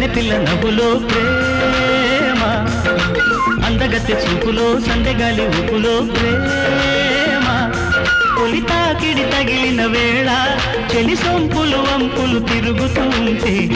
పువ్వులో పిల్ల నవ్వులో ప్రేమ. అందగత్తె చూపులో సందెగాలి ఊపులో ప్రేమ. పొలితాకిడి తగిలిన వేళ చెలి సొంపులు వంపులు తిరుగుతుంటే.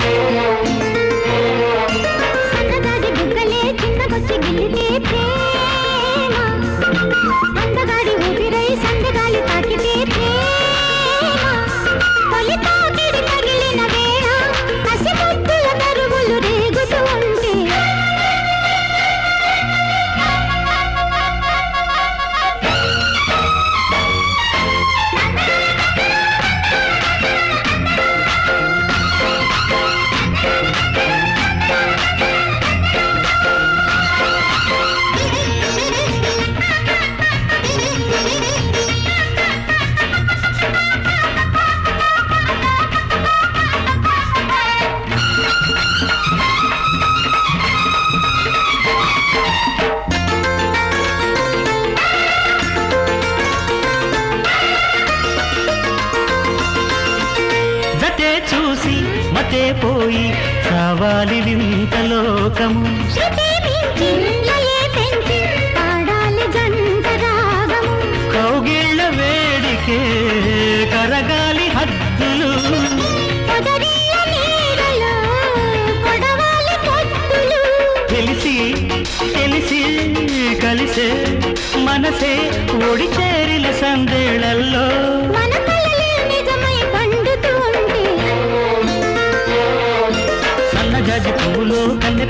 పోయి కావాలి వింత లోకము.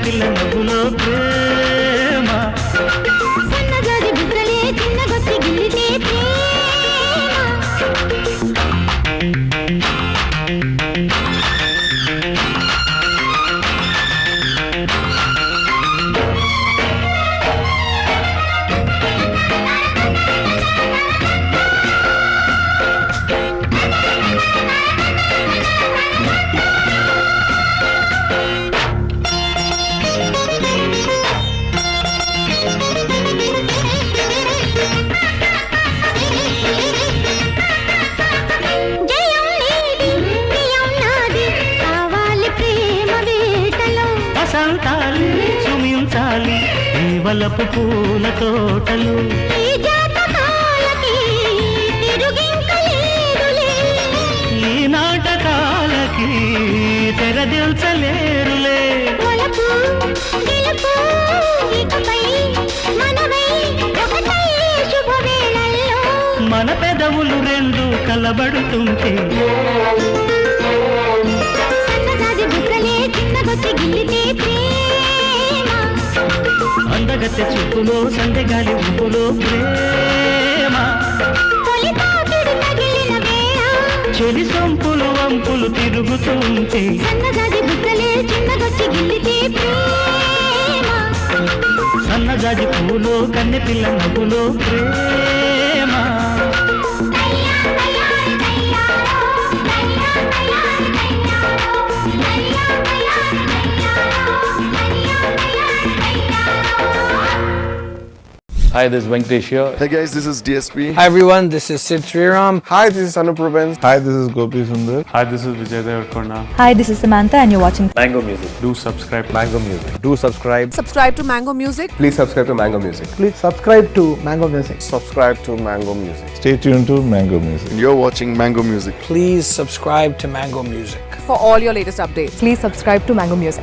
పిల్ల నవ్వులో ఈ వలపు పూల తోటలు. ఈ నాటకాలకి తెరదిల్చలేరులే మన పెదవులు రెండు కలబడుతుంటే. గిల్లితే అందగత్తె చూపులో సందెగాలి ప్రేమ. తగిలిన వేళ చెలి సొంపులు వంపులు తిరుగుతుంటే సన్నజాజి బుగ్గలే చిన్నగొచ్చి గిల్లితే ప్రేమ. సన్నజాజి పువ్వులో కన్నె పిల్ల నవ్వులో ప్రేమ. Hi, this is Venkatesh here. Hey guys, this is DSP. Hi everyone, this is Sid Sriram. Hi, this is Anup Rubens. Hi, this is Gopi Sundar. Hi, this is Vijay Devarkonda. Hi, this is Samantha, and you're watching Mango Music. Do subscribe. Mango Music. Do subscribe. subscribe to Mango Music. Please subscribe to Mango Music. Please subscribe to Mango Music. Subscribe to Mango Music. Stay tuned to Mango Music. And you're watching Mango Music. Please subscribe to Mango Music. For all your latest updates. Please subscribe to Mango Music.